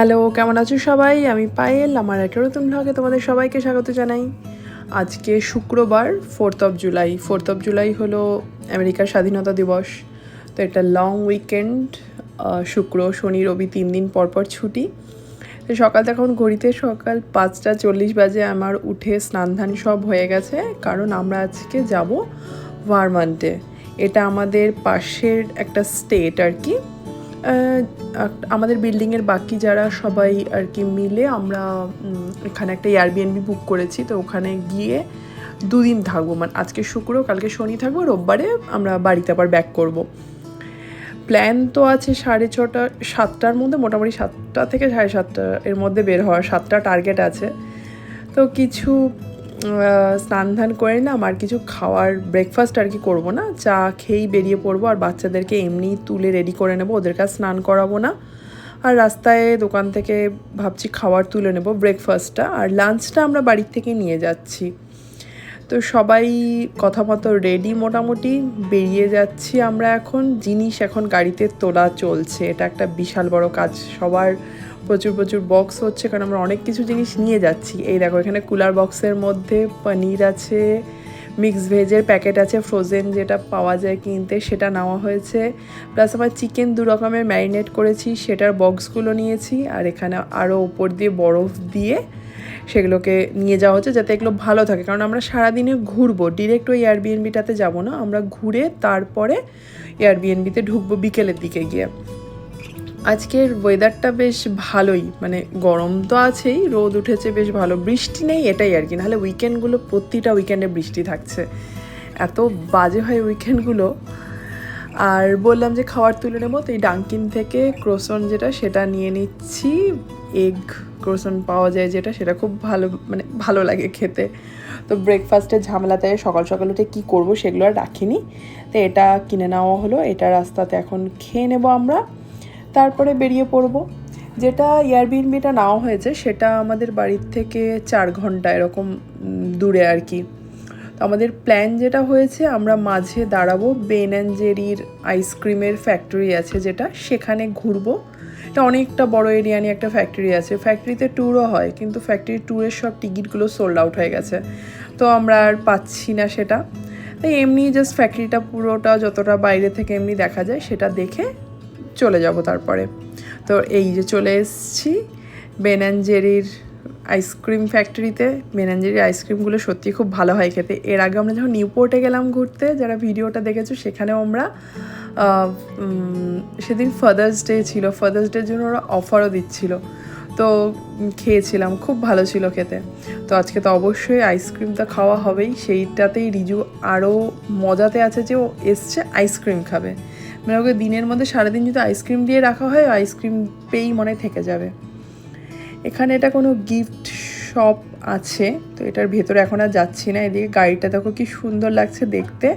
Hello, কেমন আছো সবাই? আমি পায়েল, আমার একটা নতুন ব্লগে তোমাদের সবাইকে স্বাগত জানাই। আজকে শুক্রবার fourth of July fourth of July হলো আমেরিকার স্বাধীনতা দিবস। তো এটা লং উইকেন্ড শুক্র, শনি, রবি তিন দিন পর পর ছুটি। তো সকাল তখন ঘড়িতে সকাল পাঁচটা চল্লিশ বাজে আমার উঠে স্নান ধান সব হয়ে গেছে, কারণ আমরা আজকে যাব ভারমান্টে। এটা আমাদের পাশের একটা স্টেট আর কি। আমাদের বিল্ডিংয়ের বাকি যারা সবাই আর কি মিলে আমরা এখানে একটা এয়ারবিএনবি বুক করেছি, তো ওখানে গিয়ে দুদিন থাকব। মানে আজকে শুক্র, কালকে শনি থাকব, রোববারে আমরা বাড়িতে আবার ব্যাক করব। প্ল্যান তো আছে সাড়ে ছটা, সাতটার মধ্যে, মোটামুটি সাতটা থেকে সাড়ে সাতটা এর মধ্যে বের হওয়ার, সাতটা টার্গেট আছে। তো কিছু স্নান ধান করে না আর কিছু খাওয়ার ব্রেকফাস্ট আর কি করব না। চা খেয়েই বেরিয়ে পড়ব, আর বাচ্চাদেরকে এমনি তুলে রেডি করে নেব, ওদের কাছে স্নান করাবো না। আর রাস্তায় দোকান থেকে ভাবছি খাওয়ার তুলে নেব ব্রেকফাস্টটা আর লাঞ্চটা আমরা বাড়ির থেকে নিয়ে যাচ্ছি। তো সবাই কথা মতো রেডি মোটামুটি। বেরিয়ে যাচ্ছি আমরা এখন। জিনিস এখন গাড়িতে তোলা চলছে। এটা একটা বিশাল বড় কাজ। সবার প্রচুর প্রচুর বক্স হচ্ছে কারণ আমরা অনেক কিছু জিনিস নিয়ে যাচ্ছি। এই দেখো, এখানে কুলার বক্সের মধ্যে পনির আছে মিক্স ভেজের প্যাকেট আছে ফ্রোজেন যেটা পাওয়া যায় কিনতে, সেটা নেওয়া হয়েছে। প্লাস আমার চিকেন দু রকমের ম্যারিনেট করেছি, সেটার বক্সগুলো নিয়েছি। আর এখানে আরও ওপর দিয়ে বরফ দিয়ে সেগুলোকে নিয়ে যাওয়া হচ্ছে যাতে এগুলো ভালো থাকে। কারণ আমরা সারাদিনে ঘুরবো ডিরেক্ট ওই এয়ারবিএনবিটাতে যাব না। আমরা ঘুরে তারপরে এয়ারবিএনবিতে ঢুকবো বিকেলের দিকে গিয়ে। আজকের ওয়েদারটা বেশ ভালোই মানে গরম তো আছেই, রোদ উঠেছে বেশ ভালো, বৃষ্টি নেই এটাই আর কি। নাহলে উইকেন্ডগুলো প্রতিটা উইকেন্ডে বৃষ্টি থাকছে। এত বাজে হয় উইকেন্ডগুলো আর বললাম যে খাবার তুলে নেব, তো এই ডাঙ্কিন থেকে ক্রোসন যেটা, সেটা নিয়ে নিচ্ছি। এগ ক্রোসন পাওয়া যায় যেটা, সেটা খুব ভালো মানে ভালো লাগে খেতে। তো ব্রেকফাস্টের ঝামেলাতে সকাল সকাল উঠে কী করব সেগুলো আর রাখিনি। তো এটা কিনে নেওয়া হলো, এটা রাস্তাতে এখন খেয়ে নেব আমরা। তারপরে বেরিয়ে পড়ব। যেটা এয়ারবিএনবিটা নেওয়া হয়েছে, সেটা আমাদের বাড়ির থেকে চার ঘণ্টা এরকম দূরে আর কি। তো আমাদের প্ল্যান যেটা হয়েছে, আমরা মাঝে দাঁড়াবো বেন অ্যান্ড জেরির আইসক্রিমের ফ্যাক্টরি আছে যেটা, সেখানে ঘুরবো। এটা অনেকটা বড় এরিয়া নিয়ে একটা ফ্যাক্টরি আছে। ফ্যাক্টরিতে ট্যুরও হয়, কিন্তু ফ্যাক্টরির ট্যুরের সব টিকিটগুলো সোল্ড আউট হয়ে গেছে। তো আমরা আর পাচ্ছি না সেটা। তাই এমনি জাস্ট ফ্যাক্টরিটা পুরোটা যতটা বাইরে থেকে এমনি দেখা যায়, সেটা দেখে চলে যাব তারপরে। তো এই যে চলে এসেছি বেন অ্যান্ড জেরির আইসক্রিম ফ্যাক্টরিতে বেন অ্যান্ড জেরির আইসক্রিমগুলো সত্যি খুব ভালো হয় খেতে। এর আগে আমরা যখন নিউপোর্টে গেলাম ঘুরতে, যারা ভিডিওটা দেখেছ, সেখানেও আমরা সেদিন ফাদার্স ডে ছিল। ফাদার্স ডের জন্য ওরা অফারও দিচ্ছিল। তো খেয়েছিলাম। খুব ভালো ছিল খেতে। তো আজকে তো অবশ্যই আইসক্রিমটা খাওয়া হবেই। সেইটাতেই রিজু আরও মজাতে আছে যে ও এসছে আইসক্রিম খাবে। মানে ওকে দিনের মধ্যে সারাদিন যদি আইসক্রিম দিয়ে রাখা হয় আইসক্রিম পেয়েই মনে থেকে যাবে। এখানে এটা কোনো গিফট শপ আছে, তো এটার ভেতরে এখন আর যাচ্ছি না, এদিকে গাড়িটা দেখো কি সুন্দর লাগছে দেখতে।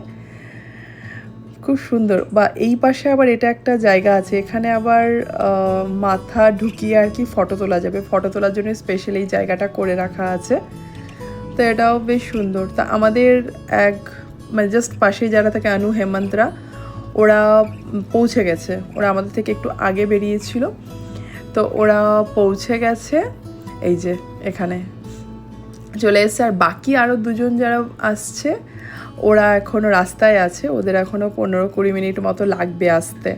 খুব সুন্দর, বা এই পাশে আবার এটা একটা জায়গা আছে, এখানে আবার মাথা ঢুকিয়ে আর কি ফটো তোলা যাবে ফটো তোলার জন্য স্পেশাল এই জায়গাটা করে রাখা আছে। তো এটাও বেশ সুন্দর, তা আমাদের এক মানে জাস্ট পাশেই যারা থাকে আনু, হেমন্তরা, ওরা পৌঁছে গেছে, ওরা আমাদের থেকে একটু আগে বেরিয়েছিল। তো ওরা পৌঁছে গেছে। এই যে, এখানে। চলে এসছে, আর বাকি আরও দুজন যারা আসছে, ওরা এখনও রাস্তায় আছে। ওদের এখনও পনেরো কুড়ি মিনিট মতো লাগবে আসতে।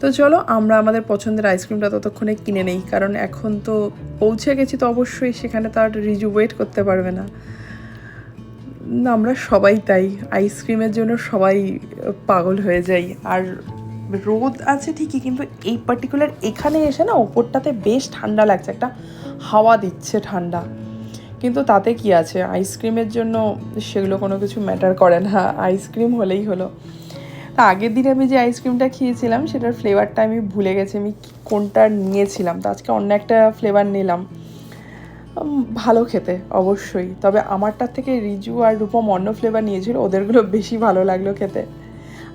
তো চলো, আমরা আমাদের পছন্দের আইসক্রিমটা ততক্ষণে কিনে নেই, কারণ এখন তো পৌঁছে গেছি তো অবশ্যই, সেখানে তো আর রিজু ওয়েট করতে পারবে না। না, আমরা সবাই তাই। আইসক্রিমের জন্য সবাই পাগল হয়ে যাই। আর রোদ আছে ঠিকই, কিন্তু এই পার্টিকুলার এখানে এসে না ওপরটাতে বেশ ঠান্ডা লাগছে, একটা হাওয়া দিচ্ছে ঠান্ডা। কিন্তু তাতে কি আছে? আইসক্রিমের জন্য সেগুলো কোনো কিছু ম্যাটার করে না আইসক্রিম হলেই হলো। তা আগের দিন আমি যে আইসক্রিমটা খেয়েছিলাম, সেটার ফ্লেভারটা আমি ভুলে গেছি, আমি কোনটা নিয়েছিলাম। তো আজকে অন্য একটা ফ্লেভার নিলাম। ভালো খেতে, অবশ্যই। তবে আমারটার থেকে রিজু আর রূপম অন্য ফ্লেভার নিয়েছিল, ওদেরগুলো বেশি ভালো লাগল খেতে।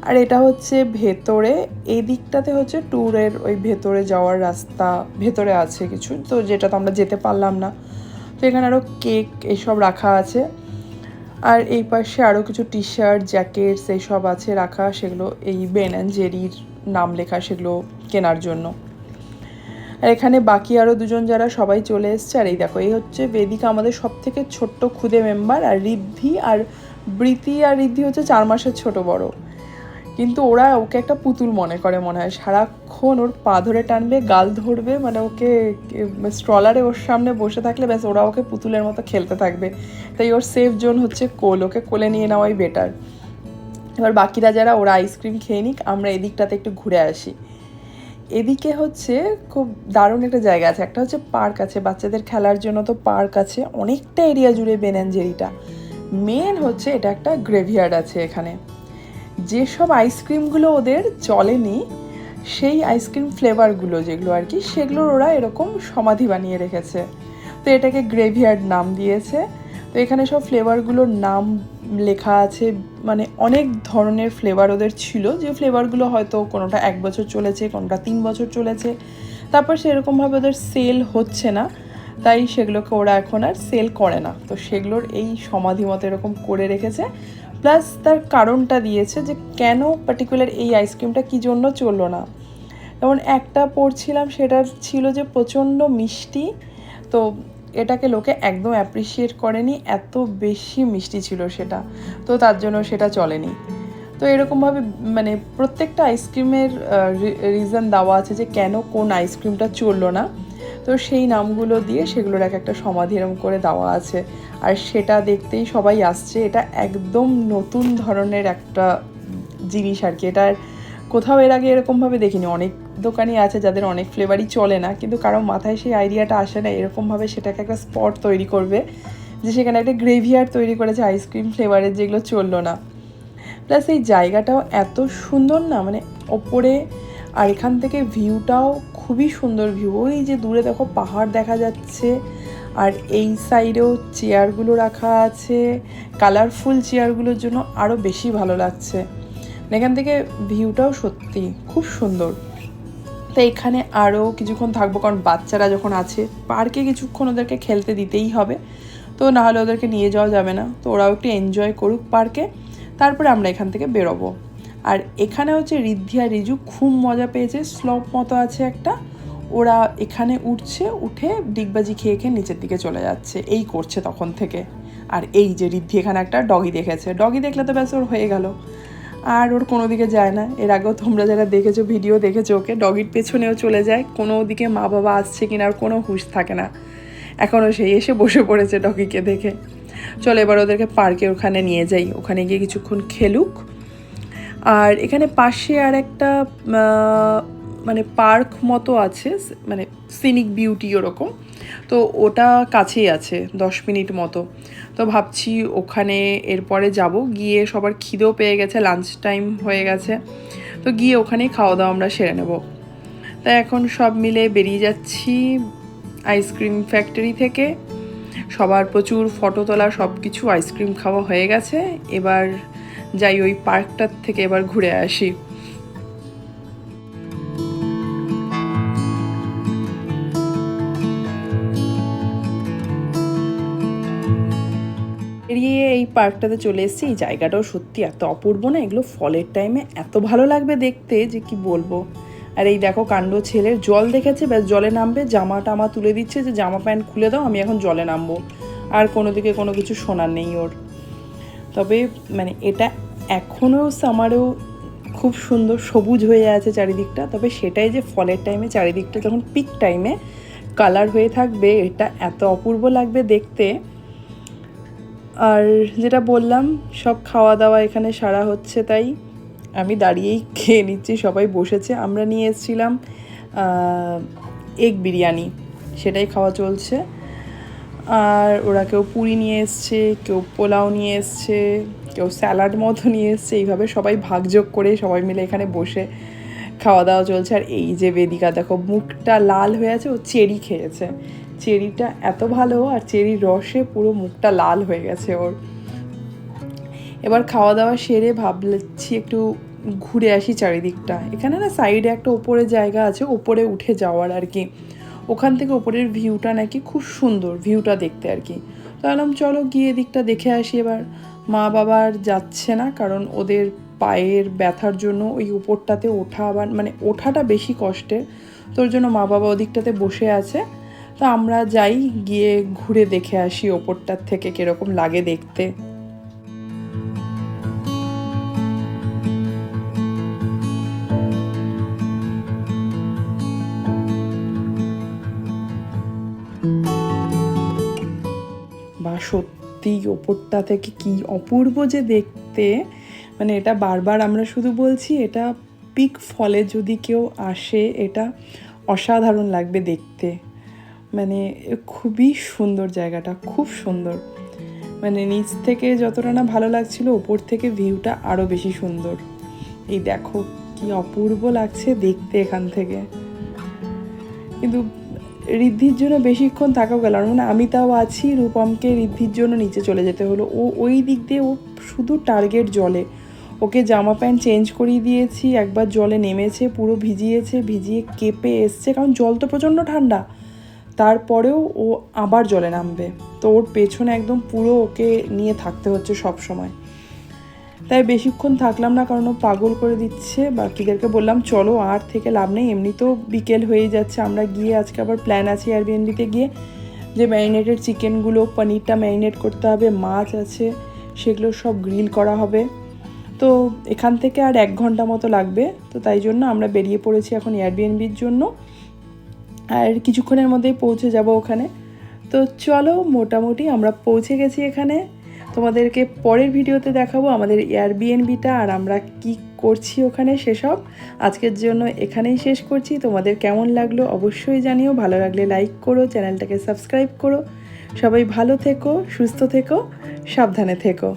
আর এটা হচ্ছে ভেতরে এই দিকটাতে হচ্ছে ট্যুরের ওই ভেতরে যাওয়ার রাস্তা, ভেতরে আছে কিছু, তো যেটা তো আমরা যেতে পারলাম না। তো এখানে আরও কেক এসব রাখা আছে। আর এই পাশে আরও কিছু টি শার্ট জ্যাকেটস এইসব আছে রাখা, সেগুলো এই বেন অ্যান্ড জেরির নাম লেখা, সেগুলো কেনার জন্য। আর এখানে বাকি আরও দুজন যারা সবাই চলে এসছে, আর এই দেখো, এই হচ্ছে বেদিকা আমাদের সব থেকে ছোট্ট খুদে মেম্বার আর ঋদ্ধি আর বৃতি আর ঋদ্ধি হচ্ছে চার মাসের ছোট বড়। কিন্তু ওরা ওকে একটা পুতুল মনে করে মনে হয়। সারাক্ষণ ওর পা ধরে টানবে, গাল ধরবে মানে ওকে স্ট্রলারে ওর সামনে বসে থাকলে ব্যাস ওরা ওকে পুতুলের মতো খেলতে থাকবে। তাই ওর সেফ জোন হচ্ছে কোল, ওকে কোলে নিয়ে নেওয়াই বেটার এবার বাকিরা যারা, ওরা আইসক্রিম খেয়ে নিক, আমরা এদিকটাতে একটু ঘুরে আসি। এদিকে হচ্ছে খুব দারুণ একটা জায়গা আছে। একটা হচ্ছে পার্ক আছে, বাচ্চাদের খেলার জন্য তো পার্ক আছে। অনেকটা এরিয়া জুড়ে বেনাঞ্জেরিটা মেন হচ্ছে এটা একটা গ্রেভিয়ার্ড আছে এখানে। যেসব আইসক্রিমগুলো ওদের চলেনি, সেই আইসক্রিম ফ্লেভারগুলো যেগুলো আর কি, সেগুলোর ওরা এরকম সমাধি বানিয়ে রেখেছে। তো এটাকে গ্রেভিয়ার্ড নাম দিয়েছে। তো এখানে সব ফ্লেভারগুলোর নাম লেখা আছে মানে অনেক ধরনের ফ্লেভার ওদের ছিল। যে ফ্লেভারগুলো হয়তো কোনোটা এক বছর চলেছে, কোনোটা তিন বছর চলেছে। তারপর সেরকমভাবে ওদের সেল হচ্ছে না, তাই সেগুলোকে ওরা এখন আর সেল করে না। তো সেগুলোর এই সমাধি মতো এরকম করে রেখেছে। প্লাস তার কারণটা দিয়েছে যে কেন পার্টিকুলার এই আইসক্রিমটা কী জন্য চলল না। যেমন একটা পড়ছিলাম সেটা ছিল যে প্রচণ্ড মিষ্টি, তো এটাকে লোকে একদম অ্যাপ্রিসিয়েট করেনি, এত বেশি মিষ্টি ছিল সেটা, তো তার জন্য সেটা চলেনি। তো এরকমভাবে মানে প্রত্যেকটা আইসক্রিমের রিজন দেওয়া আছে যে কেন কোন আইসক্রিমটা চলল না। তো সেই নামগুলো দিয়ে সেগুলোর এক একটা সমাধি এরম করে দেওয়া আছে। আর সেটা দেখতেই সবাই আসছে। এটা একদম নতুন ধরনের একটা জিনিস আর কি। এটার কোথাও এর আগে এরকমভাবে দেখিনি। অনেক দোকানই আছে যাদের অনেক ফ্লেভারই চলে না। কিন্তু কারও মাথায় সেই আইডিয়াটা আসে না, এরকমভাবে সেটাকে একটা স্পট তৈরি করবে যে সেখানে একটা গ্রেভিয়ার তৈরি করেছে আইসক্রিম ফ্লেভারের যেগুলো চলল না। প্লাস এই জায়গাটাও এত সুন্দর না মানে ওপরে আর এখান থেকে ভিউটাও খুবই সুন্দর ভিউ ওই যে দূরে দেখো পাহাড় দেখা যাচ্ছে, আর এই সাইডেও চেয়ারগুলো রাখা আছে। কালারফুল চেয়ারগুলোর জন্য আরও বেশি ভালো লাগছে। এখান থেকে ভিউটাও সত্যি খুব সুন্দর। তো এখানে আরও কিছুক্ষণ থাকব, কারণ বাচ্চারা যখন আছে পার্কে কিছুক্ষণ ওদেরকে খেলতে দিতেই হবে। তো নাহলে ওদেরকে নিয়ে যাওয়া যাবে না। তো ওরাও একটু এনজয় করুক পার্কে তারপরে আমরা এখান থেকে বেরোবো। আর এখানে হচ্ছে রিদ্ধি আর রিজু খুব মজা পেয়েছে স্লপ মতো আছে একটা। ওরা এখানে উঠছে, উঠে ডিগবাজি খেয়ে খেয়ে নিচের দিকে চলে যাচ্ছে, এই করছে তখন থেকে। আর এই যে রিদ্ধি, এখানে একটা ডগি দেখেছে। ডগি দেখলে তো ব্যাস ওর হয়ে গেল। আর ওর কোনো দিকে যায় না। এর আগেও তোমরা যারা দেখেছ, ভিডিও দেখেছ ওকে ডগির পেছনেও চলে যায়। কোনো দিকে মা বাবা আসছে কিনা আর কোনো হুঁশ থাকে না। এখনও সেই এসে বসে পড়েছে ডগিকে দেখে। চলো এবার ওদেরকে পার্কে ওখানে নিয়ে যাই। ওখানে গিয়ে কিছুক্ষণ খেলুক। আর এখানে পাশে আর একটা মানে পার্ক মতো আছে মানে সিনিক বিউটি ওরকম। তো ওটা কাছেই আছে, দশ মিনিট মতো। তো ভাবছি ওখানে এরপরে যাব। গিয়ে সবার খিদেও পেয়ে গেছে লাঞ্চ টাইম হয়ে গেছে। তো গিয়ে ওখানেই খাওয়া দাওয়া আমরা সেরে নেব। তাই এখন সব মিলে বেরিয়ে যাচ্ছি আইসক্রিম ফ্যাক্টরি থেকে। সবার প্রচুর ফটো তোলা সব কিছু আইসক্রিম খাওয়া হয়ে গেছে। এবার যাই ওই পার্কটার থেকে এবার ঘুরে আসি। বেরিয়ে এই পার্কটাতে চলে এসেছি। এই জায়গাটাও সত্যি এত অপূর্ব না, এগুলো ফলের টাইমে এত ভালো লাগবে দেখতে যে কি বলব। আর এই দেখো কাণ্ড ছেলের জল দেখেছে, ব্যাস জলে নামবে, জামা টামা তুলে দিচ্ছে যে জামা প্যান্ট খুলে দাও, আমি এখন জলে নামবো। আর কোনো দিকে কোনো কিছু শোনার নেই ওর। তবে মানে এটা এখনও সামারেও খুব সুন্দর সবুজ হয়ে আছে চারিদিকটা, তবে সেটাই যে ফলের টাইমে চারিদিকটা যখন পিক টাইমে কালার হয়ে থাকবে, এটা এত অপূর্ব লাগবে দেখতে। আর যেটা বললাম, সব খাওয়া দাওয়া এখানে সারা হচ্ছে তাই। আমি দাঁড়িয়েই খেয়ে নিচ্ছি, সবাই বসেছে। আমরা নিয়ে এসেছিলাম এগ বিরিয়ানি। সেটাই খাওয়া চলছে। আর ওরা কেউ পুরি নিয়ে এসছে, কেউ পোলাও নিয়ে এসছে, কেউ স্যালাড মতো নিয়ে এসছে। এইভাবে সবাই ভাগযোগ করে সবাই মিলে এখানে বসে খাওয়া দাওয়া চলছে। আর এই যে বেদিকা, দেখো মুখটা লাল হয়ে আছে, ও চেরি খেয়েছে। চেরিটা এত ভালো, আর চেরির রসে পুরো মুখটা লাল হয়ে গেছে ওর। এবার খাওয়া দাওয়া সেরে ভাবছি একটু ঘুরে আসি চারিদিকটা। এখানে না সাইডে একটা ওপরে জায়গা আছে, ওপরে উঠে যাওয়ার আর কি। ওখান থেকে ওপরের ভিউটা নাকি খুব সুন্দর ভিউটা দেখতে আর কি। তো বললাম, চলো গিয়ে দিকটা দেখে আসি এবার। মা বাবা আর যাচ্ছে না, কারণ ওদের পায়ের ব্যথার জন্য ওই উপরটাতে ওঠা আবার মানে ওঠাটা বেশি কষ্টের। তোর জন্য মা বাবা ওদিকটাতে বসে আছে। তো আমরা যাই গিয়ে ঘুরে দেখে আসি ওপরটার থেকে কীরকম লাগে দেখতে। ওপরটা থেকে কি অপূর্ব যে দেখতে মানে এটা বারবার আমরা শুধু বলছি, এটা পিক ফলে যদি কেউ আসে, এটা অসাধারণ লাগবে দেখতে। মানে খুবই সুন্দর জায়গাটা, খুব সুন্দর। মানে নিচ থেকে যতটা না ভালো লাগছিল, ওপর থেকে ভিউটা আরও বেশি সুন্দর। এই দেখো, কি অপূর্ব লাগছে দেখতে এখান থেকে। কিন্তু ঋদ্ধির জন্য বেশিক্ষণ থাকা গেল। না মানে আমি তাও আছি, রূপমকে ঋদ্ধির জন্য নিচে চলে যেতে হলো। ও ওই দিক দিয়ে ও শুধু টার্গেট জলে। ওকে জামা প্যান্ট চেঞ্জ করিয়ে দিয়েছি, একবার জলে নেমেছে, পুরো ভিজিয়েছে, ভিজিয়ে কেঁপে এসছে, কারণ জল তো প্রচণ্ড ঠান্ডা। তারপরেও ও আবার জলে নামবে। তো ওর পেছনে একদম পুরো ওকে নিয়ে থাকতে হচ্ছে সব সময় তাই বেশিক্ষণ থাকলাম না, কারণ ও পাগল করে দিচ্ছে। বাকিদেরকে বললাম, চলো, আর থেকে লাভ নেই। এমনিতেও বিকেল হয়ে যাচ্ছে। আমরা গিয়ে আজকে আবার প্ল্যান আছে এয়ারবিএনবিতে গিয়ে যে ম্যারিনেটেড চিকেনগুলো পনিরটা ম্যারিনেট করতে হবে, মাছ আছে, সেগুলো সব গ্রিল করা হবে। তো এখান থেকে আর এক ঘণ্টা মতো লাগবে। তো তাই জন্য আমরা বেরিয়ে পড়েছি এখন এয়ারবিএনবির জন্য। আর কিছুক্ষণের মধ্যেই পৌঁছে যাব ওখানে। তো চলো, মোটামুটি আমরা পৌঁছে গেছি এখানে। তোমাদেরকে পরের ভিডিওতে দেখাবো আমাদের এয়ারবিএনবিটা আর আমরা কি করছি ওখানে সেসব। আজকের জন্য এখানেই শেষ করছি। তোমাদের কেমন লাগল অবশ্যই জানিও। ভালো লাগলে লাইক করো, চ্যানেলটাকে সাবস্ক্রাইব করো। সবাই ভালো থেকো, সুস্থ থেকো, সাবধানে থেকো।